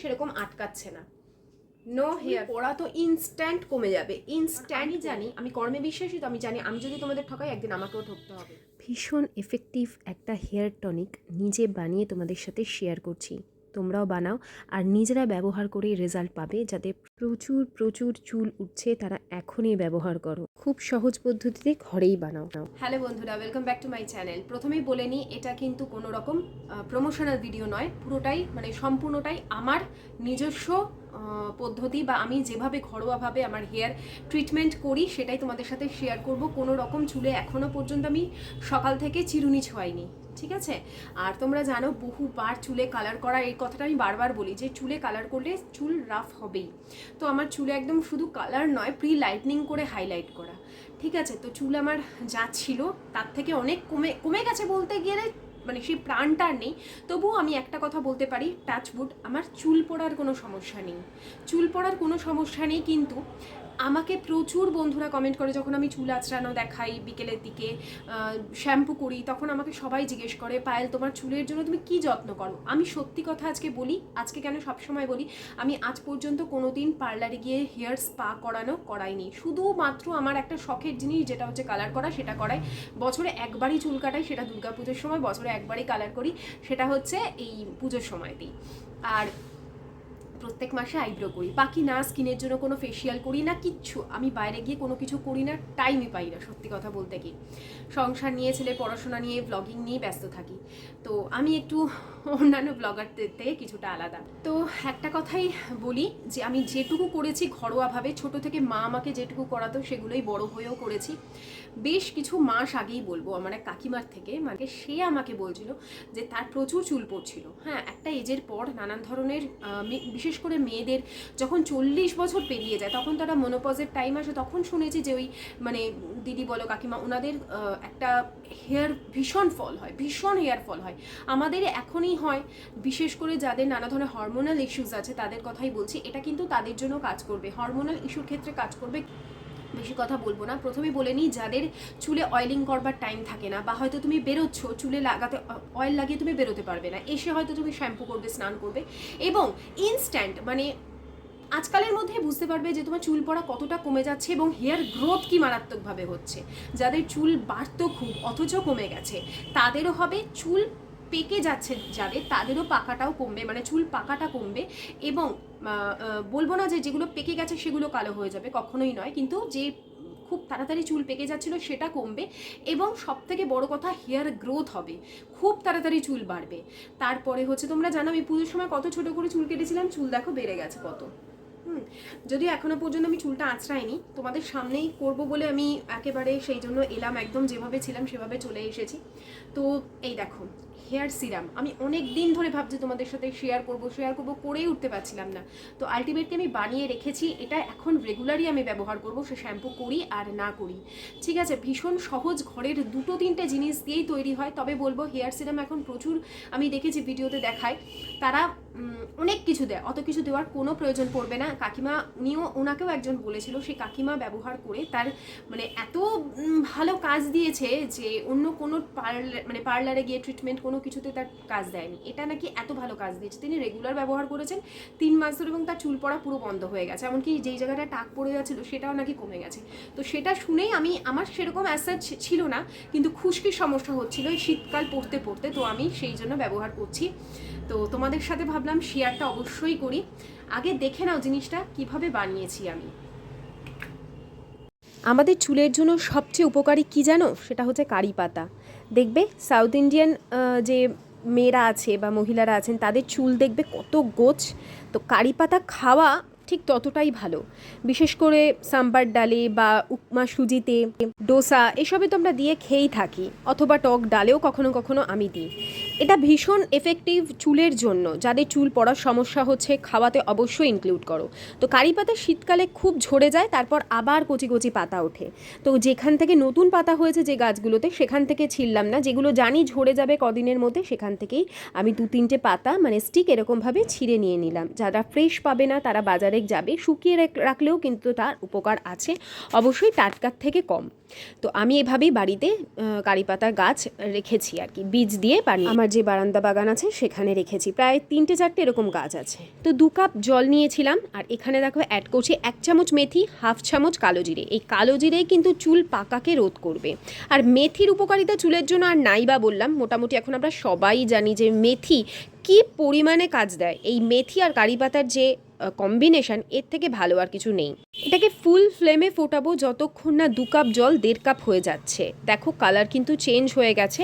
সেরকম আটকাচ্ছে না। No hair পড়া তো ইনস্ট্যান্ট কমে যাবে। ইনস্ট্যান্টই জানি আমি কর্মে বিশ্বাসী তো আমি জানি আমি যদি তোমাদের ঠকাই একদিন আমাকেও ঠকতে হবে। ভীষণ এফেক্টিভ একটা হেয়ার টনিক নিজে বানিয়ে তোমাদের সাথে শেয়ার করছি। তোমরাও বানাও আর নিজেরা ব্যবহার করে রেজাল্ট পাবে যাতে প্রচুর প্রচুর চুল উঠছে তারা এখনই ব্যবহার করো। খুব সহজ পদ্ধতিতে ঘরেই বানাও। হ্যালো বন্ধুরা welcome back to my channel প্রথমেই বলে নিই, এটা কিন্তু কোনো রকম প্রমোশনাল ভিডিও নয়। পুরোটাই মানে সম্পূর্ণটাই আমার নিজস্ব পদ্ধতি বা আমি যেভাবে ঘরোয়াভাবে আমার হেয়ার ট্রিটমেন্ট করি, সেটাই তোমাদের সাথে শেয়ার করব। কোনো রকম চুলে এখনও পর্যন্ত আমি সকাল থেকে চিরুনি ছোঁয়াইনি ঠিক আছে? আর তোমরা জানো, বহুবার চুলে কালার করা, এই কথাটা আমি বারবার বলি যে চুলে কালার করলে চুল রাফ হবেই। তো আমার চুলে একদম শুধু কালার নয় প্রি লাইটনিং করে হাইলাইট করা। ঠিক আছে? তো চুল আমার যা ছিল, তার থেকে অনেক কমে কমে গেছে বলতে গেলে মানে সেই প্রাণটা নেই। তবুও আমি একটা কথা বলতে পারি টাচউড আমার চুল পড়ার কোনো সমস্যা নেই। চুল পড়ার কোনো সমস্যা নেই, কিন্তু আমাকে প্রচুর বন্ধুরা কমেন্ট করে, যখন আমি চুল আঁচড়ানো দেখাই বিকেলের দিকে শ্যাম্পু করি, তখন আমাকে সবাই জিজ্ঞেস করে, পায়েল, তোমার চুলের জন্য তুমি কি যত্ন করো? আমি সত্যি কথা আজকে বলি, আজকে কেন সবসময় বলি, আমি আজ পর্যন্ত কোনো দিন পার্লারে গিয়ে হেয়ার স্পা করানো করাইনি। শুধুমাত্র আমার একটা শখের জিনিস, যেটা হচ্ছে কালার করা, সেটা করাই। বছরে একবারই চুল কাটাই, সেটা দুর্গা পুজোর সময় বছরে একবারই কালার করি, সেটা হচ্ছে এই পুজোর সময়তেই। আর প্রত্যেক মাসে আইব্রো করি। বাকি না স্কিনের জন্য কোনো ফেসিয়াল করি না, কিচ্ছু। আমি বাইরে গিয়ে কোনো কিছু করি না টাইমই পাই না, সত্যি কথা বলতে কি। সংসার নিয়ে ছেলে পড়াশোনা নিয়ে ব্লগিং নিয়ে ব্যস্ত থাকি। তো আমি একটু অন্যান্য ব্লগারদের থেকে কিছুটা আলাদা। তো একটা কথাই বলি যে, আমি যেটুকু করেছি ঘরোয়াভাবে, ছোট থেকে মা আমাকে যেটুকু করাতো, সেগুলোই বড় হয়েও করেছি। বেশ কিছু মাস আগেই বলব, আমার এক কাকিমার থেকে মানে সে আমাকে বলছিল যে, তার প্রচুর চুল পড়ছিল। হ্যাঁ একটা এজের পর নানান ধরনের মে- বিশেষ করে মেয়েদের যখন চল্লিশ বছর পেরিয়ে যায়, তখন তারা মনোপজের টাইম আসে, তখন শুনেছি যে ওই মানে দিদি বলো কাকিমা ওনাদের একটা হেয়ার ভীষণ ফল হয়, ভীষণ হেয়ার ফল হয়। আমাদের এখনই হয়, বিশেষ করে যাদের নানা ধরনের হরমোনাল ইস্যুস আছে, তাদের কথাই বলছি, এটা কিন্তু তাদের জন্য কাজ করবে। হরমোনাল ইস্যুর ক্ষেত্রে কাজ করবে বেশি কথা বলব না। প্রথমে বলে নিই, যাদের চুলে অয়েলিং করবার টাইম থাকে না বা হয়তো তুমি বেরোচ্ছ, চুলে লাগাতে অয়েল লাগিয়ে তুমি বেরোতে পারবে না। এসে হয়তো তুমি শ্যাম্পু করবে, স্নান করবে এবং ইনস্ট্যান্ট মানে আজকালের মধ্যে বুঝতে পারবে যে তোমার চুল পড়া কতটা কমে যাচ্ছে এবং হেয়ার গ্রোথ কি মারাত্মকভাবে হচ্ছে। যাদের চুল বাড়তো খুব, অথচ কমে গেছে, তাদেরও হবে চুল পেকে যাচ্ছে যাদের তাদেরও পাকাটাও কমবে মানে চুল পাকাটা কমবে এবং বলব না যে যেগুলো পেকে গেছে সেগুলো কালো হয়ে যাবে, কখনোই নয়। কিন্তু যে খুব তাড়াতাড়ি চুল পেকে যাচ্ছিল সেটা কমবে এবং সব থেকে বড় কথা হেয়ার গ্রোথ হবে, খুব তাড়াতাড়ি চুল বাড়বে। তারপরে হচ্ছে তোমরা জানো আমি পুজোর সময় কত ছোট করে চুল কেটেছিলাম, চুল দেখো বেড়ে গেছে কত। হুম, যদিও এখনও পর্যন্ত আমি চুলটা আঁচড়াইনি, তোমাদের সামনেই করব বলে আমি একেবারে সেই জন্য এলাম, একদম যেভাবে ছিলাম সেভাবে চলে এসেছি। তো এই দেখো হেয়ার সিরাম। আমি অনেক দিন ধরে ভাবছি তোমাদের সাথে শেয়ার করব শেয়ার করব, করেই উঠতে পারছিলাম না। তো আলটিমেটলি আমি বানিয়ে রেখেছি, এটা এখন রেগুলারই আমি ব্যবহার করব, সে শ্যাম্পু করি আর না করি। ঠিক আছে, ভীষণ সহজ ঘরের দুটো তিনটে জিনিস দিয়েই তৈরি হয়, তবে বলব হেয়ার সিরাম এখন প্রচুর, আমি দেখেছি ভিডিওতে দেখায়, তারা অনেক কিছু দেয়। অত কিছু দেওয়ার কোনো প্রয়োজন পড়বে না। কাকিমা, উনিও ওনাকেও একজন বলেছিল সেই কাকিমা ব্যবহার করে তার মানে এত ভালো কাজ দিয়েছে যে অন্য কোনো পার্লার মানে পার্লারে গিয়ে ট্রিটমেন্ট কোনো কিছুতে তার কাজ দেয়নি। এটা নাকি এত ভালো কাজ দিয়েছে। তিনি রেগুলার ব্যবহার করেছেন, তিন মাস ধরে এবং তার চুল পড়া পুরো বন্ধ হয়ে গেছে। এমনকি যেই জায়গাটা টাক পড়ে যাচ্ছিল, সেটাও নাকি কমে গেছে। তো সেটা শুনেই আমি, আমার সেরকম অ্যাসাজ ছিল না, কিন্তু খুশকির সমস্যা হচ্ছিল এই শীতকাল পড়তে পড়তে। তো আমি সেই জন্য ব্যবহার করছি। তো তোমাদের সাথে ভাবলাম শেয়ারটা অবশ্যই করি। আগে দেখে নাও জিনিসটা, কীভাবে বানিয়েছি আমি। আমাদের চুলের জন্য সবচেয়ে উপকারী কি জানো? সেটা হচ্ছে কারি পাতা। দেখবে সাউথ ইন্ডিয়ান যে মেয়েরা আছে বা মহিলারা আছেন, তাদের চুল দেখবে কত গোছ। তো কারি পাতা খাওয়া ঠিক ততটাই ভালো। বিশেষ করে সাম্বার ডালে বা উপমা সুজিতে, ডোসা, এসবে তো আমরা দিয়ে খেয়েই থাকি। অথবা টক ডালেও কখনো কখনো আমি দিই। এটা ভীষণ এফেক্টিভ চুলের জন্য। যাদের চুল পড়ার সমস্যা হচ্ছে, খাওয়াতে অবশ্যই ইনক্লুড করো। তো কারি পাতা শীতকালে খুব ঝরে যায়, তারপর আবার কচি কচি পাতা ওঠে। তো যেখান থেকে নতুন পাতা হয়েছে যে গাছগুলোতে, সেখান থেকে ছিললাম না। যেগুলো জানি ঝরে যাবে কদিনের মধ্যে, সেখান থেকেই আমি দু তিনটে পাতা মানে স্টিক এরকমভাবে ছিঁড়ে নিয়ে নিলাম। যারা ফ্রেশ পাবে না, তারা বাজারে যাবে। শুকিয়ে রাখলেও কিন্তু তার উপকার আছে। অবশ্যই টাটকার থেকে কম। তো আমি এভাবেই বাড়িতে কারি পাতা গাছ রেখেছি আর কি। বীজ দিয়ে বানিয়ে। আমার আমার যে বারান্দা বাগান আছে সেখানে রেখেছি। প্রায় তিনটে চারটে এরকম গাছ আছে। তো দু কাপ জল নিয়েছিলাম আর এখানে দেখো অ্যাড করছি এক চামচ মেথি, হাফ চামচ কালো জিরে। এই কালো জিরেই কিন্তু চুল পাকাকে রোধ করবে। আর মেথির উপকারিতা চুলের জন্য আর নাই বা বললাম, মোটামুটি এখন আমরা সবাই জানি যে মেথি কি পরিমাণে কাজ দেয়। এই মেথি আর কারি পাতার যে কম্বিনেশন, এর থেকে ভালো আর কিছু নেই। এটাকে ফুল ফ্লেমে ফোটাবো যতক্ষণ না দু কাপ জল দেড় কাপ হয়ে যাচ্ছে। দেখো কালার কিন্তু চেঞ্জ হয়ে গেছে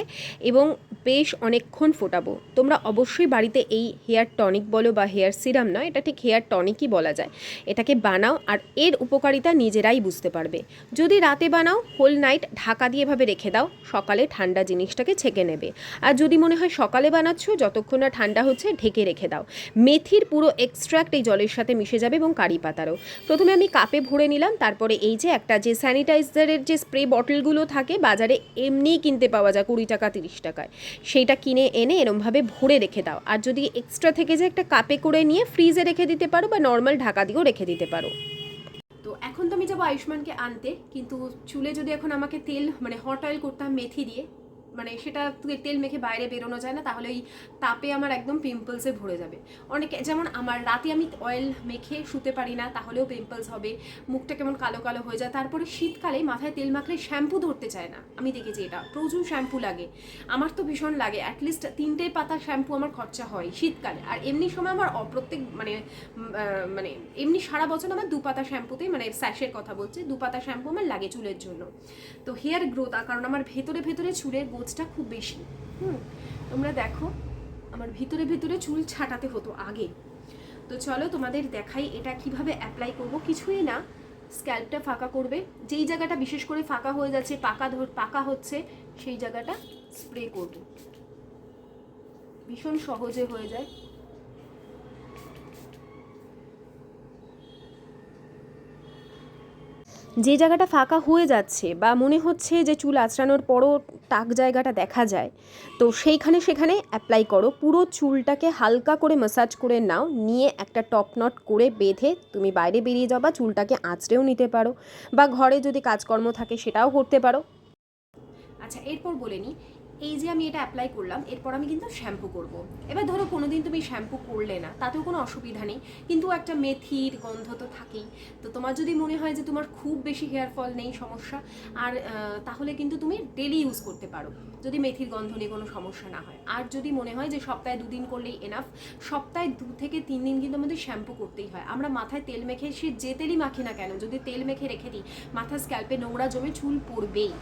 এবং বেশ অনেকক্ষণ ফোটাবো। তোমরা অবশ্যই বাড়িতে এই হেয়ার টনিক বলো বা হেয়ার সিরাম নয়, এটা ঠিক হেয়ার টনিকই বলা যায়। এটাকে বানাও আর এর উপকারিতা নিজেরাই বুঝতে পারবে। যদি রাতে বানাও হোল নাইট ঢাকা দিয়ে এভাবে রেখে দাও, সকালে ঠান্ডা জিনিসটাকে ছেঁকে নেবে। আর যদি মনে হয় সকালে বানাচ্ছ, যতক্ষণ না ঠান্ডা হচ্ছে, ঢেকে রেখে দাও। মেথির পুরো এক্সট্র্যাক্ট এই জলের সাথে মিশে যাবে এবং কারি পাতারও। প্রথমে আমি কাপে ভরে নিলাম, তারপরে এই যে একটা যে স্যানিটাইজারের যে স্প্রে বটলগুলো থাকে, বাজারে এমনিই কিনতে পাওয়া যায় কুড়ি টাকা, তিরিশ টাকায়। সেইটা কিনে এনে এরমভাবে ভরে রেখে দাও। আর যদি এক্সট্রা থেকে যে একটা কাপে করে নিয়ে ফ্রিজে রেখে দিতে পারো বা নর্মাল ঢাকা দিয়েও রেখে দিতে পারো। তো এখন তো আমি যাব আয়ুষ্মানকে আনতে, কিন্তু চুলে যদি এখন আমাকে তেল মানে হট অয়েল করতাম মেথি দিয়ে মানে সেটা তুই তেল মেখে বাইরে বেরোনো যায় না, তাহলে ওই তাপে আমার একদম পিম্পলসে ভরে যাবে। অনেকে, যেমন আমার রাতে আমি অয়েল মেখে শুতে পারি না, তাহলেও পিম্পলস হবে, মুখটা কেমন কালো কালো হয়ে যায়। তারপরে শীতকালে মাথায় তেল মাখলে শ্যাম্পু ধরতে চায় না, আমি দেখেছি এটা, প্রচুর শ্যাম্পু লাগে। আমার তো ভীষণ লাগে অ্যাটলিস্ট তিনটে পাতা শ্যাম্পু আমার খরচা হয় শীতকালে। আর এমনি সময় আমার অপ্রত্যেক মানে মানে এমনি সারা বছর আমার দু পাতা শ্যাম্পুতেই মানে স্যাশের কথা বলছি, দু পাতা শ্যাম্পু আমার লাগে চুলের জন্য। তো হেয়ার গ্রোথ কারণ আমার ভেতরে ভেতরে চুলের গোছটা খুব বেশি। হুম, তোমরা দেখো, আমার ভিতরে ভিতরে চুল ছাটাতে হতো আগে। তো চলো তোমাদের দেখাই এটা কীভাবে অ্যাপ্লাই করব। কিছুই না স্ক্যাল্পটা ফাঁকা করবে। যেই জায়গাটা বিশেষ করে ফাঁকা হয়ে যাচ্ছে, পাকা ধর, পাকা হচ্ছে, সেই জায়গাটা স্প্রে করবে। ভীষণ সহজে হয়ে যায়। যে জায়গাটা ফাঁকা হয়ে যাচ্ছে বা মনে হচ্ছে যে চুল আঁচড়ানোর পরও টাক জায়গাটা দেখা যায়, তো সেইখানে সেখানে অ্যাপ্লাই করো। পুরো চুলটাকে হালকা করে ম্যাসাজ করে নাও, নিয়ে একটা টপ নট করে বেঁধে তুমি বাইরে বেরিয়ে যাও বা চুলটাকে আঁচড়েও নিতে পারো বা ঘরে যদি কাজকর্ম থাকে সেটাও করতে পারো। আচ্ছা এরপর বলে নিই এই যে আমি এটা অ্যাপ্লাই করলাম, এরপর আমি কিন্তু শ্যাম্পু করব। এবার ধরো কোনোদিন তুমি শ্যাম্পু করলে না, তাতেও কোনো অসুবিধা নেই। কিন্তু একটা মেথির গন্ধ তো থাকেই। তো তোমার যদি মনে হয় যে তোমার খুব বেশি হেয়ার ফল নেই, সমস্যা, আর তাহলে কিন্তু তুমি ডেলি ইউজ করতে পারো। যদি মেথির গন্ধ নিয়ে কোনো সমস্যা না হয়। আর যদি মনে হয় যে সপ্তাহে দুদিন করলেই এনাফ সপ্তাহে দু থেকে তিন দিন কিন্তু আমাদের শ্যাম্পু করতেই হয়। আমরা মাথায় তেল মেখে, সে যে তেলই মাখি না কেন, যদি তেল মেখে রেখে দিই, মাথার স্ক্যাল্পে নোংরা জমে চুল পড়বেই।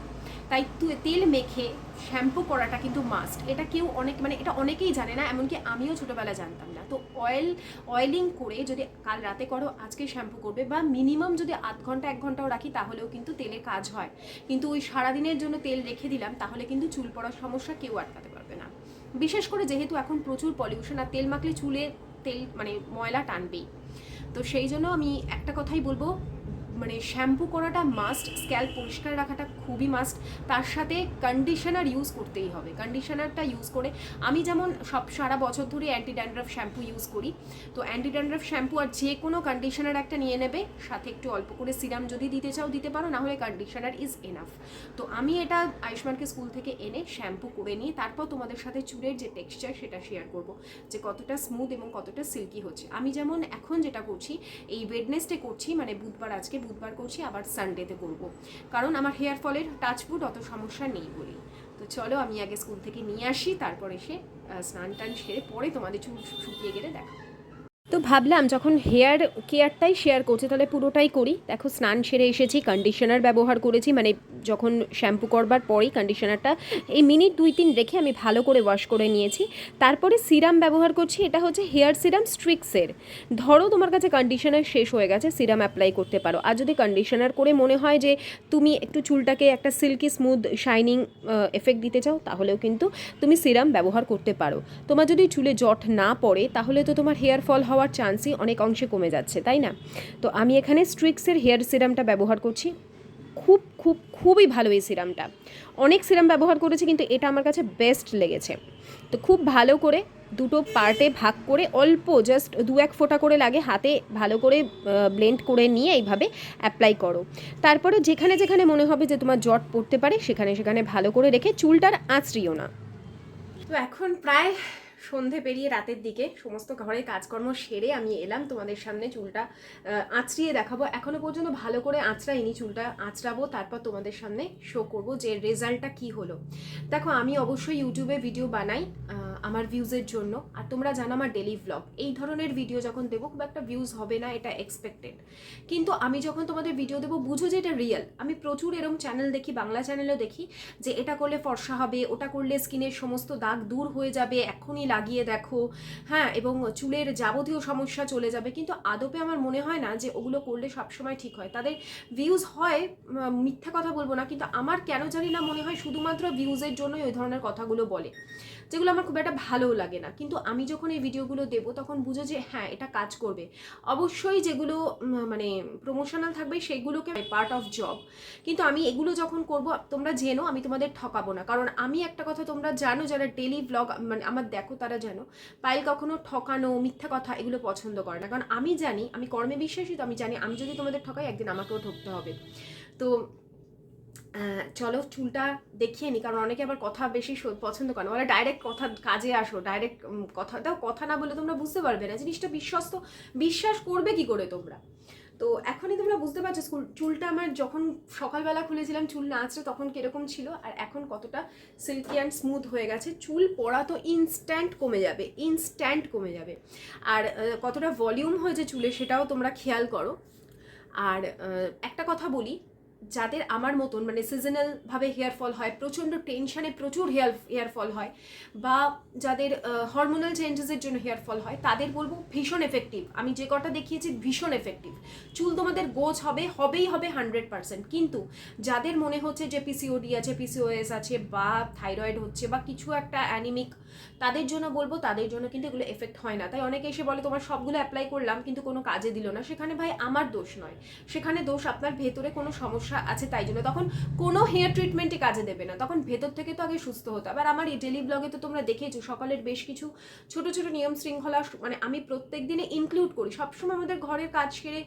তাই তেল মেখে শ্যাম্পু করাটা কিন্তু মাস্ট এটা কেউ অনেক মানে এটা অনেকেই জানে না, এমনকি আমিও ছোটোবেলা জানতাম না। তো অয়েল অয়েলিং করে যদি কাল রাতে করো, আজকে শ্যাম্পু করবে, বা মিনিমাম যদি আধ ঘণ্টা, এক ঘন্টাও রাখি, তাহলেও কিন্তু তেলে কাজ হয়। কিন্তু ওই সারাদিনের জন্য তেল রেখে দিলাম, তাহলে কিন্তু চুল পড়ার সমস্যা কেউ আটকাতে পারবে না। বিশেষ করে যেহেতু এখন প্রচুর পলিউশন আর তেল মাখলে চুলে তেল মানে ময়লা টানবেই। তো সেই জন্য আমি একটা কথাই বলব মানে শ্যাম্পু করাটা মাস্ট স্ক্যাল্প পরিষ্কার রাখাটা খুবই মাস্ট তার সাথে কন্ডিশনার ইউজ করতেই হবে। কন্ডিশনারটা ইউজ করে আমি যেমন সব সারা বছর ধরে অ্যান্টি ড্যান্ড্রাফ শ্যাম্পু ইউজ করি, তো অ্যান্টি ড্যান্ড্রাফ শ্যাম্পু আর যে কোনো কন্ডিশনার একটা নিয়ে নেবে, সাথে একটু অল্প করে সিরাম যদি দিতে চাও, দিতে পারো, না হলে কন্ডিশনার ইজ এনাফ তো আমি এটা আয়ুষ্মানকে স্কুল থেকে এনে শ্যাম্পু করে নিই তারপর তোমাদের সাথে চুলের যে টেক্সচার সেটা শেয়ার করব, যে কতটা স্মুথ এবং কতটা সিল্কি হচ্ছে। আমি যেমন এখন যেটা করছি, এই ওয়েডনেসডে করছি মানে বুধবার আজকে বুধবার করছি, আবার সানডেতে করব। কারণ আমার হেয়ার ফলের টাচফুট অত সমস্যা নেই বলি তো চলো, আমি আগে স্কুল থেকে নিয়ে আসি, তারপর এসে স্নান টান সেরে পরে তোমাদের চুল শুকিয়ে গেলে দেখা। তো ভাবলাম যখন হেয়ার কেয়ারটাই শেয়ার করছি, তাহলে পুরোটাই করি। দেখো, স্নান সেরে এসেছি কন্ডিশনার ব্যবহার করেছি মানে যখন শ্যাম্পু করবার পরেই কন্ডিশনারটা এই মিনিট দুই তিন রেখে আমি ভালো করে ওয়াশ করে নিয়েছি। তারপরে সিরাম ব্যবহার করছি, এটা হচ্ছে হেয়ার সিরাম স্ট্রিক্সের ধরো, তোমার কাছে কন্ডিশনার শেষ হয়ে গেছে সিরাম অ্যাপ্লাই করতে পারো। আর যদি কন্ডিশনার করে মনে হয় যে তুমি একটু চুলটাকে একটা সিল্কি স্মুথ শাইনিং এফেক্ট দিতে চাও, তাহলেও কিন্তু তুমি সিরাম ব্যবহার করতে পারো। তোমার যদি চুলে জট না পড়ে, তাহলে তো তোমার হেয়ার ফল হওয়ার চান্সই অনেক অংশে কমে যাচ্ছে, তাই না? তো আমি এখানে স্ট্রিক্সের হেয়ার সিরামটা ব্যবহার করছি। খুব খুব, খুবই ভালো এই সিরামটা অনেক সিরাম ব্যবহার করেছি, কিন্তু এটা আমার কাছে বেস্ট লেগেছে। তো খুব ভালো করে দুটো পার্টে ভাগ করে অল্প জাস্ট দু এক ফোঁটা করে লাগে, হাতে ভালো করে ব্লেন্ড করে নিয়ে এইভাবে অ্যাপ্লাই করো। তারপরে যেখানে যেখানে মনে হবে যে তোমার জট পড়তে পারে, সেখানে সেখানে ভালো করে রেখে চুলটার আঁচড়িও না। তো এখন প্রায় সন্ধে পেরিয়ে রাতের দিকে সমস্ত ঘরের কাজকর্ম সেরে আমি এলাম। তোমাদের সামনে চুলটা আঁচড়িয়ে দেখাবো। এখনও পর্যন্ত ভালো করে আঁচড়াইনি চুলটা, আঁচড়াবো, তারপর তোমাদের সামনে শো করব যে রেজাল্টটা কি হলো। দেখো, আমি অবশ্যই ইউটিউবে ভিডিও বানাই আমার ভিউজের জন্য। আর তোমরা জানো আমার ডেলি ভ্লগ এই ধরনের ভিডিও যখন দেবো, খুব একটা ভিউজ হবে না, এটা এক্সপেক্টেড কিন্তু আমি যখন তোমাদের ভিডিও দেবো, বুঝো যে এটা রিয়েল আমি প্রচুর এরম চ্যানেল দেখি, বাংলা চ্যানেলও দেখি, যে এটা করলে ফর্সা হবে, ওটা করলে স্কিনের সমস্ত দাগ দূর হয়ে যাবে এখনই লাগিয়ে দেখো। হ্যাঁ এবং চুলের যাবতীয় সমস্যা চলে যাবে। কিন্তু আদপে আমার মনে হয় না যে ওগুলো করলে সবসময় ঠিক হয়। তাদের ভিউজ হয় মিথ্যা কথা বলব না, কিন্তু আমার কেন জানি না মনে হয় শুধুমাত্র ভিউজের জন্যই ওই ধরনের কথাগুলো বলে। যেগুলো আমার খুব একটা ভালোও লাগে না। কিন্তু আমি যখন এই ভিডিওগুলো দেবো, তখন বুঝো যে হ্যাঁ এটা কাজ করবে। অবশ্যই যেগুলো মানে প্রমোশনাল থাকবে, সেগুলোকে পার্ট অফ জব কিন্তু আমি এগুলো যখন করব, তোমরা জেনো, আমি তোমাদের ঠকাবো না। কারণ আমি একটা কথা তোমরা জানো, যারা ডেলি ব্লগ মানে আমার দেখো তারা জানো, পায়েল কখনো ঠকানো, মিথ্যা কথা এগুলো পছন্দ করে না। কারণ আমি জানি, আমি কর্মে বিশ্বাসী, তো আমি জানি, আমি যদি তোমাদের ঠকাই, একদিন আমাকেও ঠকতে হবে। তো চলো চুলটা দেখিয়ে নি, কারণ অনেকে আবার কথা বেশি পছন্দ করে বলে ডাইরেক্ট কথা কাজে আসো ডাইরেক্ট কথা দাও কথা না বলে তোমরা বুঝতে পারবে না। জিনিসটা বিশ্বস্ত, বিশ্বাস করবে কি করে তোমরা? তো এখনই তোমরা বুঝতে পারছ, স্কুল, চুলটা আমার যখন সকালবেলা খুলেছিলাম, চুল না আঁচড়ে তখন কীরকম ছিল, আর এখন কতটা সিল্কি অ্যান্ড স্মুথ হয়ে গেছে। চুল পড়া তো ইনস্ট্যান্ট কমে যাবে ইনস্ট্যান্ট কমে যাবে। আর কতটা ভলিউম হয়েছে চুলে সেটাও তোমরা খেয়াল করো। আর একটা কথা বলি যাদের আমার মতন মানে সিজনালভাবে হেয়ার ফল হয়, প্রচণ্ড টেনশানে প্রচুর হেয়ার হেয়ার ফল হয় বা যাদের হরমোনাল চেঞ্জেসের জন্য হেয়ার ফল হয়, তাদের বলব ভীষণ এফেক্টিভ আমি যে কটা দেখিয়েছি ভীষণ এফেক্টিভ চুল তোমাদের গোছ হবে, হবেই হবে হান্ড্রেড পার্সেন্ট কিন্তু যাদের মনে হচ্ছে যে পিসিওডি আছে পিসিওএস আছে বা থাইরয়েড হচ্ছে বা কিছু একটা অ্যানিমিক তাদের জন্য বলব, তাদের জন্য কিন্তু এগুলো এফেক্ট হয় না। তাই অনেকে এসে বলে, তোমার সবগুলো অ্যাপ্লাই করলাম, কিন্তু কোনো কাজে দিল না। সেখানে ভাই আমার দোষ নয়। সেখানে দোষ আপনার ভেতরে কোনো সমস্যা আছে তাই জন্য। তখন কোনো হেয়ার ট্রিটমেন্টই কাজে দেবে না। তখন ভেতর থেকে তো আগে সুস্থ হতো আবার আমার এই ডেলি ব্লগে তো তোমরা দেখেছ সকালের বেশ কিছু ছোট ছোট নিয়ম শৃঙ্খলা মানে আমি প্রত্যেক দিনে ইনক্লুড করি। সবসময় আমাদের ঘরের কাজ সেরে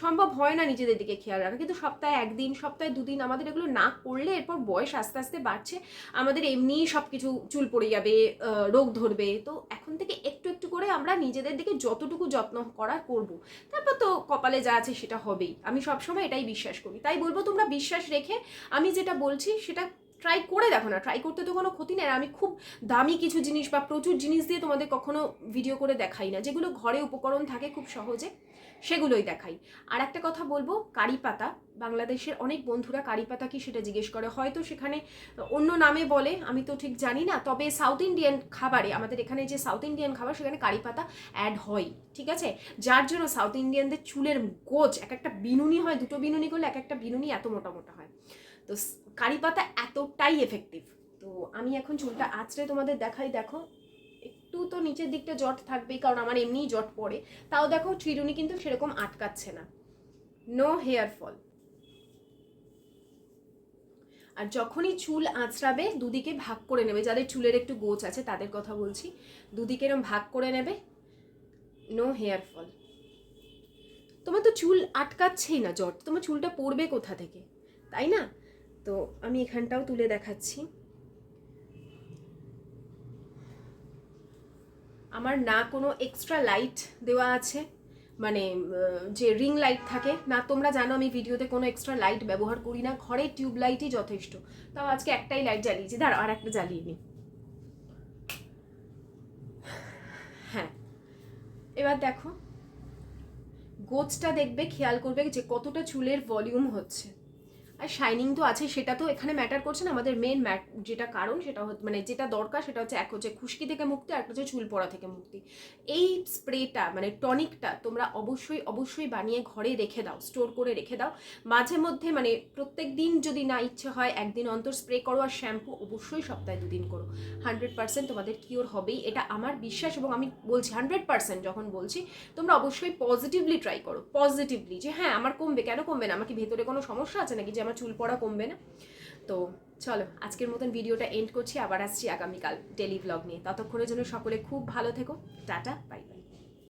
সম্ভব হয় না নিজেদের দিকে খেয়াল রাখা। কিন্তু সপ্তাহে একদিন, সপ্তাহে দুদিন আমাদের এগুলো না করলে এরপর বয়স আস্তে আস্তে বাড়ছে। আমাদের এমনিই সব কিছু চুল পড়ে যাবে রোগ ধরবে। তো থেকে একটু একটু করে আমরা নিজেদের দিকে যতটুকু যত্ন করার করব। তারপর তো কপালে যা আছে সেটা হবেই। আমি সবসময় এটাই বিশ্বাস করি। তাই বলব তোমরা বিশ্বাস রেখে আমি যেটা বলছি সেটা ট্রাই করে দেখো না ট্রাই করতে তো কোনো ক্ষতি নেই। আমি খুব দামি কিছু জিনিস বা প্রচুর জিনিস দিয়ে তোমাদের কখনো ভিডিও করে দেখাই না। যেগুলো ঘরে উপকরণ থাকে খুব সহজে, সেগুলোই দেখাই। আর একটা কথা বলব, কারি পাতা। বাংলাদেশের অনেক বন্ধুরা কারি পাতা কি সেটা জিজ্ঞেস করে। হয়তো সেখানে অন্য নামে বলে, আমি তো ঠিক জানি না। তবে সাউথ ইন্ডিয়ান খাবারে, আমাদের এখানে যে সাউথ ইন্ডিয়ান খাবার, সেখানে কারি পাতা অ্যাড হয়। ঠিক আছে? যার জন্য সাউথ ইন্ডিয়ানদের চুলের গোছ এক একটা বিনুনি হয়, দুটো বিনুনি করলে এক একটা বিনুনি এত মোটা মোটা হয়। তো কারি পাতা এতটাই এফেক্টিভ তো আমি এখন চুলটা আঁচড়ে তোমাদের দেখাই, দেখো। একটু তো নিচের দিকটা জট থাকবেই, কারণ আমার এমনিই জট পড়ে। তাও দেখো, চিরুনি কিন্তু সেরকম আটকাচ্ছে না। নো হেয়ার ফল আর যখনই চুল আঁচড়াবে, দুদিকে ভাগ করে নেবে। যাদের চুলের একটু গোছ আছে, তাদের কথা বলছি। দুদিকে এরকম ভাগ করে নেবে। নো হেয়ার ফল তোমার তো চুল আটকাচ্ছেই না জট। তোমার চুলটা পড়বে কোথা থেকে? তাই না? তো আমি এখানটাও তুলে দেখাচ্ছি। আমার না কোনো এক্সট্রা লাইট দেওয়া আছে মানে যে রিং লাইট থাকে, না তোমরা জানো আমি ভিডিওতে কোনো এক্সট্রা লাইট ব্যবহার করি না, ঘরে টিউব লাইটই যথেষ্ট। তাও আজকে একটাই লাইট জ্বালিয়েছি, দাঁড়াও, আর একটা জ্বালিয়ে নিই। হ্যাঁ এবার দেখো, গোছটা দেখবে, খেয়াল করবে যে কতটা চুলের ভলিউম হচ্ছে। আর শাইনিং তো আছে, সেটা তো এখানে ম্যাটার করছে না। আমাদের মেন যেটা কারণ সেটা মানে যেটা দরকার সেটা হচ্ছে এক হচ্ছে খুশকি থেকে মুক্তি, আর একটা হচ্ছে চুল পড়া থেকে মুক্তি। এই স্প্রেটা মানে টনিকটা তোমরা অবশ্যই অবশ্যই বানিয়ে ঘরে রেখে দাও স্টোর করে রেখে দাও। মাঝে মধ্যে মানে প্রত্যেক দিন যদি না ইচ্ছে হয়, একদিন অন্তর স্প্রে করো আর শ্যাম্পু অবশ্যই সপ্তাহে দুদিন করো। হান্ড্রেড পার্সেন্ট তোমাদের কিওর হবেই। এটা আমার বিশ্বাস এবং আমি বলছি হান্ড্রেড পার্সেন্ট যখন বলছি, তোমরা অবশ্যই পজিটিভলি ট্রাই করো। পজিটিভলি যে হ্যাঁ আমার কমবে, কেন কমবে না? আমার কি ভেতরে কোনো সমস্যা আছে নাকি যে আমার চুল পড়া কমবে না। তো চলো, আজকের মতন ভিডিওটা এন্ড করছি, আবার আসছি আগামীকাল ডেলি ব্লগ নিয়ে। ততক্ষণের জন্য সকলে খুব ভালো থেকো। Tata bye bye